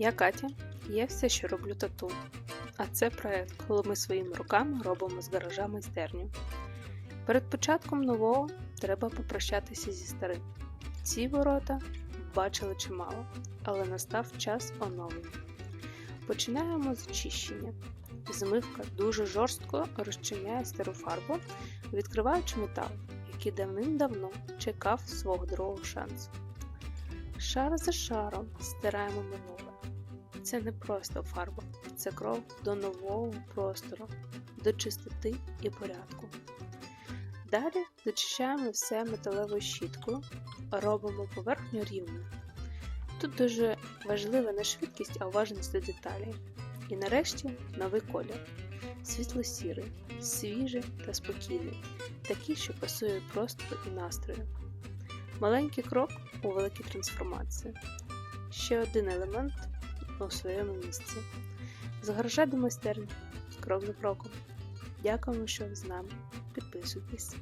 Я Катя, я все, що роблю тату. А це проект, коли ми своїми руками робимо з гаража майстерню. Перед початком нового треба попрощатися зі старим. Ці ворота бачили чимало, але настав час оновлення. Починаємо з очищення. Змивка дуже жорстко розчиняє стару фарбу, відкриваючи метал, який давним-давно чекав свого другого шансу. Шар за шаром стираємо минуле. Це не просто фарба, це кров до нового простору, до чистоти і порядку. Далі зачищаємо все металевою щіткою, робимо поверхню рівною. Тут дуже важлива не швидкість, а уважність до деталей. І нарешті новий колір. Світло-сірий, свіжий та спокійний, такий, що пасує простору і настрою. Маленький крок у великій трансформації. Ще один елемент у своєму місці. З гаража до майстерні, крок за кроком. Дякуємо, що ви з нами. Підписуйтесь.